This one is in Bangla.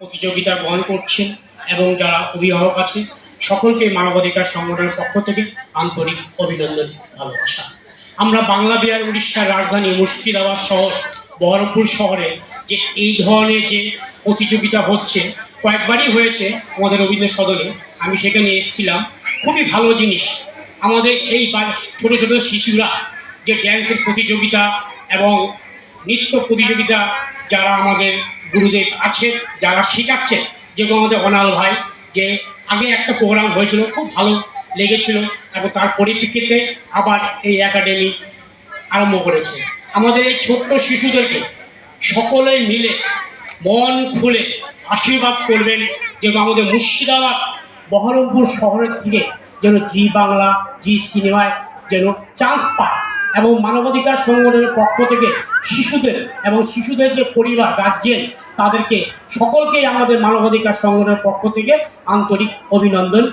প্রতিযোগিতা গ্রহণ করছেন এবং যারা অভিভাবক আছে সকলকে মানবাধিকার সংগঠনের পক্ষ থেকে আন্তরিক অভিনন্দন, ভালোবাসা। আমরা বাংলা বিহার উড়িষ্যার রাজধানী মুর্শিদাবাদ শহর, বহরমপুর শহরে যে এই ধরনের যে প্রতিযোগিতা হচ্ছে, কয়েকবারই হয়েছে আমাদের রবীন্দ্র সদনে। আমি সেখানে এসেছিলাম। খুবই ভালো জিনিস। আমাদের এই ছোট ছোট শিশুরা যে ড্যান্সের প্রতিযোগিতা এবং নৃত্য প্রতিযোগিতা যারা আমাদের গুরুদেব আছে যারা শেখাচ্ছেন যেগুলো আমাদের অনাল ভাই, যে আগে একটা প্রোগ্রাম হয়েছিল, খুব ভালো লেগেছিল, এবং তার পরিপ্রেক্ষিতে আবার এই একাডেমি আরম্ভ করেছে। আমাদের এই ছোট্ট শিশুদেরকে সকলে মিলে মন খুলে আশীর্বাদ করবেন যেন আমাদের মুর্শিদাবাদ, বহরমপুর শহরের থেকে যেন জি বাংলা, জি সিনেমায় যেন চান্স পায়। এবং মানবাধিকার সংগঠনের পক্ষ থেকে শিশুদের এবং শিশুদের যে পরিবার গার্জেন তাদেরকে সকলকেই আমাদের মানবাধিকার সংগঠনের পক্ষ থেকে আন্তরিক অভিনন্দন।